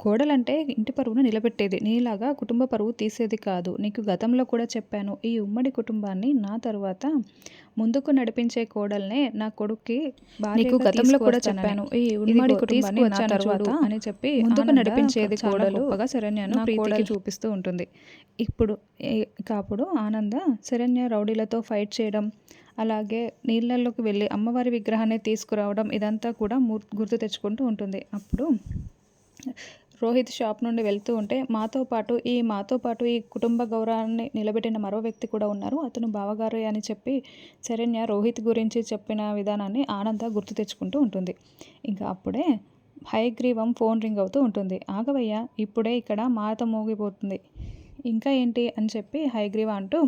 కోడలంటే ఇంటి పరువును నిలబెట్టేది. నీలాగా కుటుంబ పరువు తీసేది కాదు. నీకు గతంలో కూడా చెప్పాను. ఈ ఉమ్మడి కుటుంబాన్ని నా తరువాత ముందుకు నడిపించే కోడల్నే నా కొడుక్కి నీకు గతంలో కూడా. చెప్పాను. ఈ ఉమ్మడి కుటుంబాన్ని నా తరువాత అని చెప్పి ముందుకు నడిపించేది కోడలు. గొప్పగా శరణ్యను ప్రీతికి. చూపిస్తూ ఉంటుంది. ఇప్పుడు అప్పుడు ఆనంద శరణ్య రౌడీలతో ఫైట్ చేయడం అలాగే నీళ్ళల్లోకి వెళ్ళి అమ్మవారి విగ్రహాన్ని తీసుకురావడం ఇదంతా కూడా గుర్తు తెచ్చుకుంటూ ఉంటుంది. అప్పుడు రోహిత్ షాప్ నుండి వెళ్తూ ఉంటే మాతో పాటు ఈ మాతో పాటు ఈ కుటుంబ గౌరవాన్ని నిలబెట్టిన మరో వ్యక్తి కూడా ఉన్నారు. అతను బావగారే అని చెప్పి శరణ్య రోహిత్ గురించి చెప్పిన విధానాన్ని ఆనంద గుర్తు తెచ్చుకుంటూ ఉంటుంది. ఇంకా అప్పుడే హైగ్రీవం ఫోన్ రింగ్ అవుతూ ఉంటుంది. ఆగవయ్య ఇప్పుడే ఇక్కడ మాత మోగిపోతుంది. ఇంకా ఏంటి అని చెప్పి హయగ్రీవ అంటూ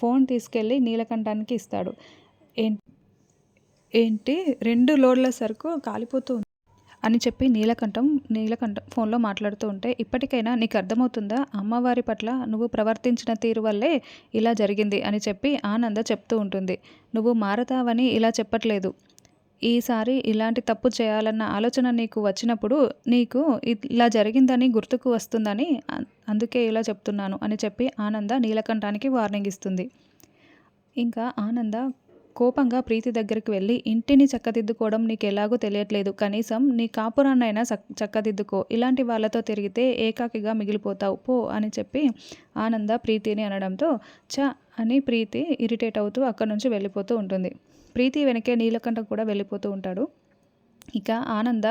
ఫోన్ తీసుకెళ్ళి నీలకంఠానికి ఇస్తాడు. ఏం ఏంటి? రెండు లోడ్ల సరుకు కాలిపోతూ అని చెప్పి నీలకంఠం నీలకంఠం ఫోన్లో మాట్లాడుతూ ఉంటే ఇప్పటికైనా నీకు అర్థమవుతుందా? అమ్మవారి పట్ల నువ్వు ప్రవర్తించిన తీరు వల్లే ఇలా జరిగింది అని చెప్పి ఆనంద చెప్తూ ఉంటుంది. నువ్వు మారతావని ఇలా చెప్పట్లేదు. ఈసారి ఇలాంటి తప్పు చేయాలన్న ఆలోచన నీకు వచ్చినప్పుడు నీకు ఇలా జరిగిందని గుర్తుకు వస్తుందని అందుకే ఇలా చెప్తున్నాను అని చెప్పి ఆనంద నీలకంఠానికి వార్నింగ్ ఇస్తుంది. ఇంకా ఆనంద కోపంగా ప్రీతి దగ్గరికి వెళ్ళి ఇంటిని చక్కదిద్దుకోవడం నీకు ఎలాగో తెలియట్లేదు. కనీసం నీ కాపురాన్నైనా చక్ చక్కదిద్దుకో. ఇలాంటి వాళ్ళతో తిరిగితే ఏకాకిగా మిగిలిపోతావు. పో అని చెప్పి ఆనంద ప్రీతిని అనడంతో చ అని ప్రీతి ఇరిటేట్ అవుతూ అక్కడి నుంచి వెళ్ళిపోతూ ఉంటుంది. ప్రీతి వెనకే నీలకంఠ కూడా వెళ్ళిపోతూ ఉంటాడు. ఇక ఆనంద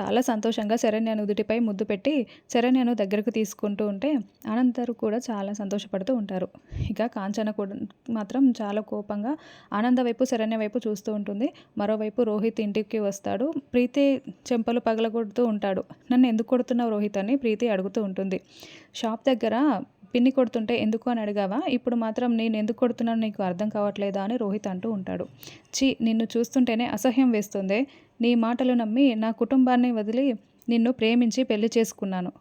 చాలా సంతోషంగా శరణ్య నుదుటిపై ముద్దు పెట్టి శరణ్యను దగ్గరకు తీసుకుంటూ ఉంటే ఆనందరు కూడా చాలా సంతోషపడుతూ ఉంటారు. ఇక కాంచన కూడా మాత్రం చాలా కోపంగా ఆనంద వైపు శరణ్య వైపు చూస్తూ ఉంటుంది. మరోవైపు రోహిత్ ఇంటికి వస్తాడు. ప్రీతి చెంపలు పగలగొడుతూ ఉంటాడు. నన్ను ఎందుకు కొడుతున్నావు రోహిత్ అని ప్రీతి అడుగుతూ ఉంటుంది. షాప్ దగ్గర పిన్ని కొడుతుంటే ఎందుకు అని అడిగావా? ఇప్పుడు మాత్రం నేను ఎందుకు కొడుతున్నాను నీకు అర్థం కావట్లేదా అని రోహిత్ అంటూ ఉంటాడు. చి నిన్ను చూస్తుంటేనే అసహ్యం వేస్తుంది. నీ మాటలు నమ్మి నా కుటుంబాన్ని వదిలి నిన్ను ప్రేమించి పెళ్ళి చేసుకున్నాను.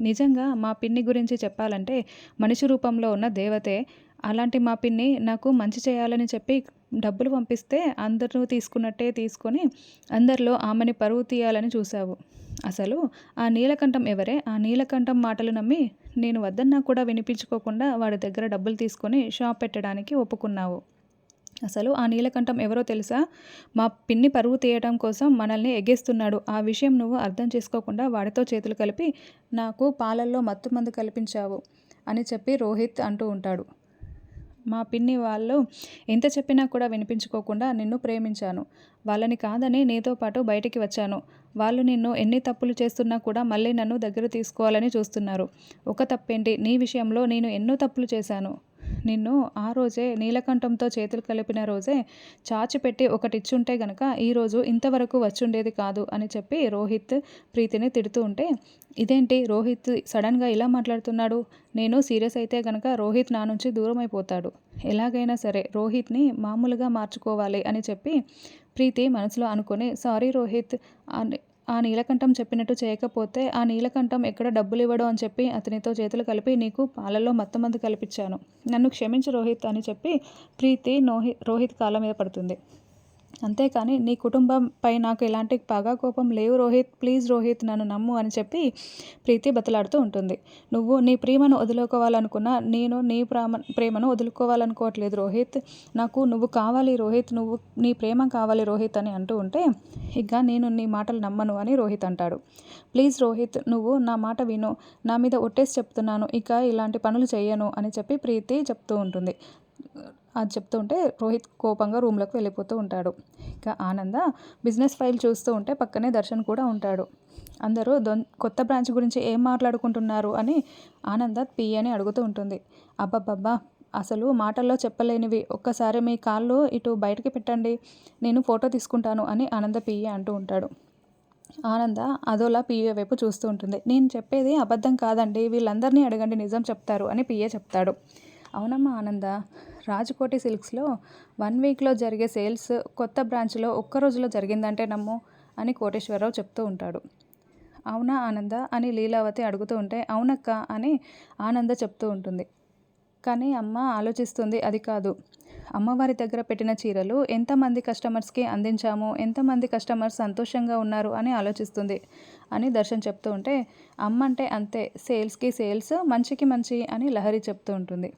నిజంగా మా పిన్ని గురించి చెప్పాలంటే మనిషి రూపంలో ఉన్న దేవతే అలాంటి మా పిన్ని నాకు మంచి చేయాలని చెప్పి డబ్బులు పంపిస్తే అందరూ తీసుకున్నట్టే తీసుకొని అందరిలో ఆమెని పరువు తీయాలని చూశావు. అసలు ఆ నీలకంఠం ఎవరే? ఆ నీలకంఠం మాటలు నమ్మి నేను వద్దన్నా కూడా వినిపించుకోకుండా వాడి దగ్గర డబ్బులు తీసుకొని షాప్ పెట్టడానికి ఒప్పుకున్నావు. అసలు ఆ నీలకంఠం ఎవరో తెలుసా? మా పిన్ని పరువు తీయటం కోసం మనల్ని ఎగేస్తున్నాడు. ఆ విషయం నువ్వు అర్థం చేసుకోకుండా వాడితో చేతులు కలిపి నాకు పాలల్లో మత్తు మందు కల్పించావు అని చెప్పి రోహిత్ అంటూ ఉంటాడు. మా పిన్ని వాళ్ళు ఎంత చెప్పినా కూడా వినిపించుకోకుండా నిన్ను ప్రేమించాను. వాళ్ళని కాదని నీతో పాటు బయటికి వచ్చాను. వాళ్ళు నిన్ను ఎన్ని తప్పులు చేస్తున్నా కూడా మళ్ళీ నన్ను దగ్గర తీసుకోవాలని చూస్తున్నారు. ఒక తప్పేంటి? నీ విషయంలో నేను ఎన్నో తప్పులు చేశాను. నిన్ను ఆ రోజే నీలకంఠంతో చేతులు కలిపిన రోజే చాచిపెట్టి పెట్టి గనక ఈరోజు ఇంతవరకు వచ్చుండేది కాదు అని చెప్పి రోహిత్ ప్రీతిని తిడుతూ ఉంటే ఇదేంటి రోహిత్ సడన్గా ఇలా మాట్లాడుతున్నాడు? నేను సీరియస్ అయితే గనక రోహిత్ నా నుంచి దూరం అయిపోతాడు ఎలాగైనా సరే రోహిత్ని మామూలుగా మార్చుకోవాలి అని చెప్పి ప్రీతి మనసులో అనుకొని సారీ రోహిత్ అని ఆ నీలకంఠం చెప్పినట్టు చేయకపోతే ఆ నీలకంఠం ఎక్కడ డబ్బులు ఇవ్వడం అని చెప్పి అతనితో చేతులు కలిపి నీకు పాలలో మత్తమందు కలిపించాను కల్పించాను. నన్ను క్షమించు రోహిత్ అని చెప్పి ప్రీతి నోహి రోహిత్ కాళ్ళ మీద పడుతుంది. అంతేకాని నీ కుటుంబంపై నాకు ఎలాంటి పగా కోపం లేవు రోహిత్. ప్లీజ్ రోహిత్ నన్ను నమ్ము అని చెప్పి ప్రీతి బతలాడుతూ ఉంటుంది. నువ్వు నీ ప్రేమను వదులుకోవాలనుకున్నా నేను నీ ప్రేమ ప్రేమను వదులుకోవాలనుకోవట్లేదు రోహిత్. నాకు నువ్వు కావాలి రోహిత్ నువ్వు నీ ప్రేమ కావాలి రోహిత్ అని అంటూ ఉంటే ఇక నేను నీ మాటలు నమ్మను అని రోహిత్ అంటాడు. ప్లీజ్ రోహిత్ నువ్వు నా మాట విను. నా మీద ఒట్టేసి చెప్తున్నాను. ఇక ఇలాంటి పనులు చేయను అని చెప్పి ప్రీతి చెప్తూ ఉంటుంది. అది చెప్తూ ఉంటే రోహిత్ కోపంగా రూమ్లోకి వెళ్ళిపోతూ ఉంటాడు. ఇక ఆనంద బిజినెస్ ఫైల్ చూస్తూ ఉంటే పక్కనే దర్శన్ కూడా ఉంటాడు. అందరూ దొన్ కొత్త బ్రాంచ్ గురించి ఏం మాట్లాడుకుంటున్నారు అని ఆనంద పియ్యని అడుగుతూ ఉంటుంది. అబ్బబ్బబ్బా అసలు మాటల్లో చెప్పలేనివి. ఒక్కసారి మీ కాళ్ళు ఇటు బయటికి పెట్టండి. నేను ఫోటో తీసుకుంటాను అని ఆనంద పియ్య అంటూ ఉంటాడు. ఆనంద అదోలా పిఏ వైపు చూస్తూ ఉంటుంది. నేను చెప్పేది అబద్ధం కాదండి. వీళ్ళందరినీ అడగండి. నిజం చెప్తారు అని పిఏ చెప్తాడు. అవునమ్మా ఆనంద. రాజకోటి సిల్క్స్లో వన్ వీక్లో జరిగే సేల్స్ కొత్త బ్రాంచ్లో ఒక్క రోజులో జరిగిందంటే నమ్ము అని కోటేశ్వరరావు చెప్తూ ఉంటాడు. అవునా ఆనంద అని లీలావతి అడుగుతూ ఉంటే అవునక్క అని ఆనంద చెప్తూ ఉంటుంది. కానీ అమ్మ ఆలోచిస్తుంది అది కాదు. అమ్మవారి దగ్గర పెట్టిన చీరలు ఎంతమంది కస్టమర్స్కి అందించాము ఎంతమంది కస్టమర్స్ సంతోషంగా ఉన్నారు అని ఆలోచిస్తుంది అని దర్శన్ చెప్తూ ఉంటే అమ్మ అంటే అంతే సేల్స్కి సేల్స్ మంచికి మంచి అని లహరి చెప్తూ ఉంటుంది.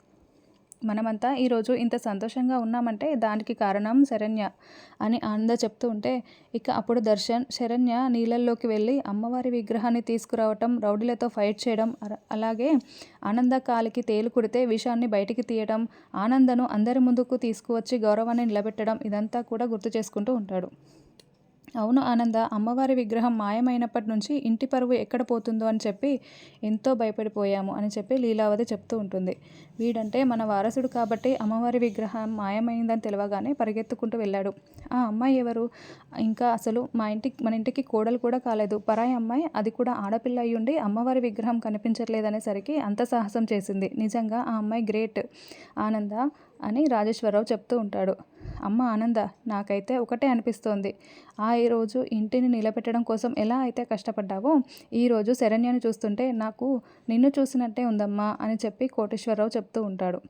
మనమంతా ఈరోజు ఇంత సంతోషంగా ఉన్నామంటే దానికి కారణం శరణ్య అని ఆనంద చెప్తూ ఉంటే ఇక అప్పుడు దర్శన్ శరణ్య నీళ్ళల్లోకి వెళ్ళి అమ్మవారి విగ్రహాన్ని తీసుకురావటం రౌడీలతో ఫైట్ చేయడం అలాగే ఆనంద కాలికి తేలు కుడితే విషాన్ని బయటికి తీయడం ఆనందను అందరి ముందుకు తీసుకువచ్చి గౌరవాన్ని నిలబెట్టడం ఇదంతా కూడా గుర్తు చేసుకుంటూ ఉంటాడు. అవును ఆనంద అమ్మవారి విగ్రహం మాయమైనప్పటి నుంచి ఇంటి పరువు ఎక్కడ పోతుందో అని చెప్పి ఎంతో భయపడిపోయాము అని చెప్పి లీలావతి చెప్తూ ఉంటుంది. వీడంటే మన వారసుడు కాబట్టి అమ్మవారి విగ్రహం మాయమైందని తెలియగానే పరిగెత్తుకుంటూ వెళ్ళాడు. ఆ అమ్మాయి ఎవరు? ఇంకా అసలు మా ఇంటికి మన ఇంటికి కోడలు కూడా కాలేదు. పరాయి అమ్మాయి అది కూడా ఆడపిల్ల అయ్యుండి అమ్మవారి విగ్రహం కనిపించట్లేదనేసరికి అంత సాహసం చేసింది. నిజంగా ఆ అమ్మాయి గ్రేట్. ఆనంద అని రాజేశ్వరరావు చెప్తూ ఉంటాడు. అమ్మ ఆనంద నాకైతే ఒకటే అనిపిస్తోంది. ఆ ఈరోజు ఇంటిని నిలబెట్టడం కోసం ఎలా అయితే కష్టపడ్డావో ఈరోజు శరణ్యను చూస్తుంటే నాకు నిన్ను చూసినట్టే ఉందమ్మా అని చెప్పి కోటేశ్వరరావు చెప్తూ ఉంటాడు.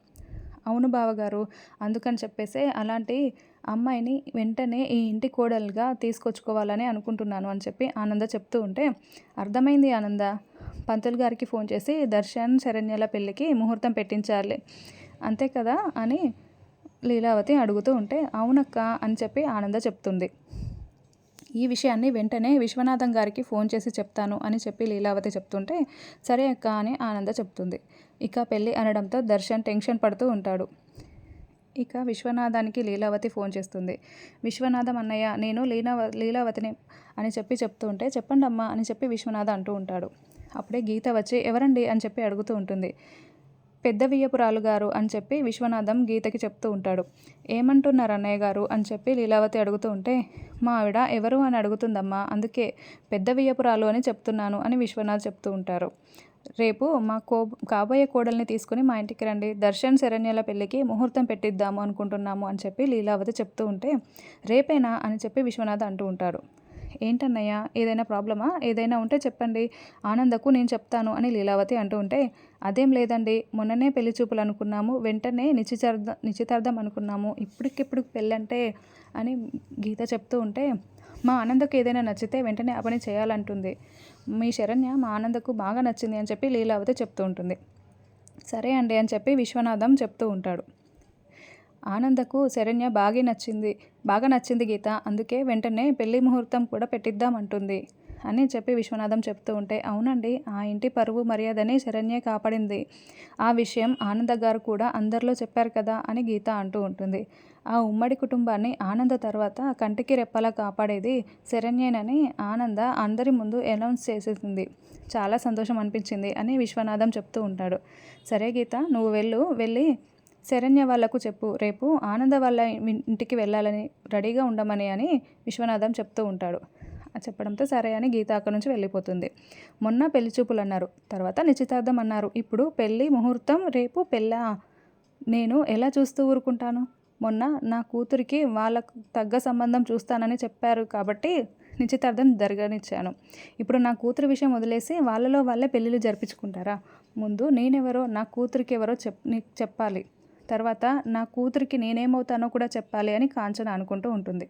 అవును బావగారు అందుకని చెప్పేసి అలాంటి అమ్మాయిని వెంటనే ఈ ఇంటి కోడలుగా తీసుకొచ్చుకోవాలని అనుకుంటున్నాను అని చెప్పి ఆనంద చెప్తూ ఉంటే అర్థమైంది ఆనంద. పంతులు గారికి ఫోన్ చేసి దర్శన్ శరణ్యల పెళ్ళికి ముహూర్తం పెట్టించాలి అంతే కదా అని లీలావతి అడుగుతూ ఉంటే అవునక్క అని చెప్పి ఆనంద చెప్తుంది. ఈ విషయాన్ని వెంటనే విశ్వనాథం గారికి ఫోన్ చేసి చెప్తాను అని చెప్పి లీలావతి చెప్తుంటే సరే అక్క అని ఆనంద చెప్తుంది. ఇక పెళ్ళి అనడంతో దర్శన్ టెన్షన్ పడుతూ ఉంటాడు. ఇక విశ్వనాథానికి లీలావతి ఫోన్ చేస్తుంది. విశ్వనాథం అన్నయ్య నేను లీలా లీలావతిని అని చెప్పి చెప్తూ ఉంటే చెప్పండి అమ్మా అని చెప్పి విశ్వనాథ అంటూ ఉంటాడు. అప్పుడే గీత వచ్చి ఎవరండి అని చెప్పి అడుగుతూ ఉంటుంది. పెద్ద వియ్యపురాలు గారు అని చెప్పి విశ్వనాథం గీతకి చెప్తూ ఉంటాడు. ఏమంటున్నారు అన్నయ్య గారు అని చెప్పి లీలావతి అడుగుతూ ఉంటే మా ఆవిడ ఎవరు అని అడుగుతుందమ్మా అందుకే పెద్ద వియ్యపురాలు అని చెప్తున్నాను అని విశ్వనాథ్ చెప్తూ ఉంటారు. రేపు మా కో కాబోయే కోడల్ని తీసుకుని మా ఇంటికి రండి. దర్శన్ శరణ్యల పెళ్ళికి ముహూర్తం పెట్టిద్దాము అనుకుంటున్నాము అని చెప్పి లీలావతి చెప్తూ ఉంటే రేపేనా అని చెప్పి విశ్వనాథ్ అంటూ ఉంటాడు. ఏంటన్నయ్య ఏదైనా ప్రాబ్లమా? ఏదైనా ఉంటే చెప్పండి. ఆనందకు నేను చెప్తాను అని లీలావతి అంటూ ఉంటే అదేం లేదండి. మొన్ననే పెళ్ళి చూపులు అనుకున్నాము. వెంటనే నిశ్చితార్థం నిశ్చితార్థం అనుకున్నాము. ఇప్పటికిప్పుడు పెళ్ళంటే అని గీత చెప్తూ ఉంటే మా ఆనందకు ఏదైనా నచ్చితే వెంటనే ఆ పని చేయాలంటుంది. మీ శరణ్య మా ఆనందకు బాగా నచ్చింది అని చెప్పి లీలావతి చెప్తూ ఉంటుంది. సరే అండి అని చెప్పి విశ్వనాథం చెప్తూ ఉంటాడు. ఆనందకు శరణ్య బాగా నచ్చింది. బాగా నచ్చింది గీత. అందుకే వెంటనే పెళ్ళి ముహూర్తం కూడా పెట్టిద్దామంటుంది అని చెప్పి విశ్వనాథం చెప్తూ ఉంటే అవునండి ఆ ఇంటి పరువు మర్యాదని శరణ్యే కాపాడింది. ఆ విషయం ఆనంద గారు కూడా అందరిలో చెప్పారు కదా అని గీత అంటూ ఉంటుంది. ఆ ఉమ్మడి కుటుంబాన్ని ఆనంద తర్వాత కంటికి రెప్పలా కాపాడేది శరణ్యేనని ఆనంద అందరి ముందు అనౌన్స్ చేసేసింది చాలా సంతోషం అనిపించింది అని విశ్వనాథం చెప్తూ ఉంటాడు. సరే గీత నువ్వు వెళ్ళు వెళ్ళి శరణ్య వాళ్ళకు చెప్పు. రేపు ఆనంద వాళ్ళ ఇంటికి వెళ్ళాలని రెడీగా ఉండమని అని విశ్వనాథం చెప్తూ ఉంటాడు. చెప్పడంతో సరే అని గీత అక్కడి నుంచి వెళ్ళిపోతుంది. మొన్న పెళ్ళి చూపులు అన్నారు తర్వాత నిశ్చితార్థం అన్నారు. ఇప్పుడు పెళ్ళి ముహూర్తం రేపు పెళ్ళా? నేను ఎలా చూస్తూ ఊరుకుంటాను? మొన్న నా కూతురికి వాళ్ళకు తగ్గ సంబంధం చూస్తానని చెప్పారు కాబట్టి నిశ్చితార్థం జరగనిచ్చాను. ఇప్పుడు నా కూతురు విషయం వదిలేసి వాళ్ళలో వాళ్ళే పెళ్ళిళ్ళు జరిపించుకుంటారా? ముందు నేనెవరో నా కూతురికి ఎవరో చెప్ చెప్పాలి. తర్వాత నా కూతురికి నేనేమవుతానో కూడా చెప్పాలి అని కాంచన అనుకుంటూ ఉంటుంది.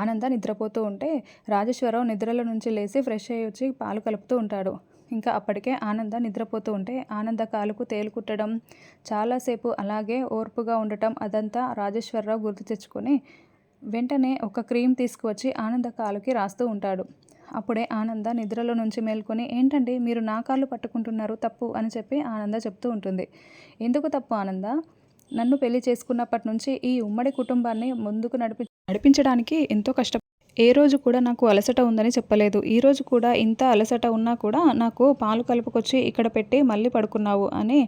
ఆనంద నిద్రపోతూ ఉంటే రాజేశ్వరరావు నిద్రలో నుంచి లేచి ఫ్రెష్ అయ్యి వచ్చి పాలు కలుపుతూ ఉంటాడు. ఇంకా అప్పటికే ఆనంద నిద్రపోతూ ఉంటే ఆనంద కాలుకు తేలు కుట్టడం చాలాసేపు అలాగే ఓర్పుగా ఉండటం అదంతా రాజేశ్వరరావు గుర్తు తెచ్చుకొని వెంటనే ఒక క్రీమ్ తీసుకువచ్చి ఆనంద కాలుకి రాస్తూ ఉంటాడు. అప్పుడే ఆనంద నిద్రలో నుంచి మేల్కొని ఏంటండి మీరు నా కాళ్ళు పట్టుకుంటున్నారు తప్పు? అని చెప్పి ఆనంద చెప్తూ ఉంటుంది. ఎందుకు తప్పు ఆనంద? నన్ను పెళ్ళి చేసుకున్నప్పటి నుంచి ఈ ఉమ్మడి కుటుంబాన్ని ముందుకు నడిపి నడిపించడానికి ఎంతో కష్ట ఏ రోజు కూడా నాకు అలసట ఉందని చెప్పలేదు. ఈరోజు కూడా ఇంత అలసట ఉన్నా కూడా నాకు పాలు కలుపుకొచ్చి ఇక్కడ పెట్టి మళ్ళీ పడుకున్నావు అని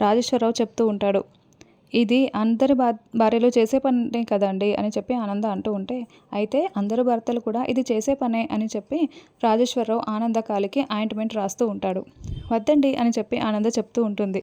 రాజేశ్వరరావు చెప్తూ ఉంటాడు. ఇది అందరి భార్యలు చేసే పనే కదండి అని చెప్పి ఆనంద అంటూ ఉంటే అయితే అందరు భర్తలు కూడా ఇది చేసే పనే అని చెప్పి రాజేశ్వరరావు ఆనంద కాలికి ఆయింట్మెంట్ రాస్తూ ఉంటాడు. వద్దండి అని చెప్పి ఆనంద చెప్తూ ఉంటుంది.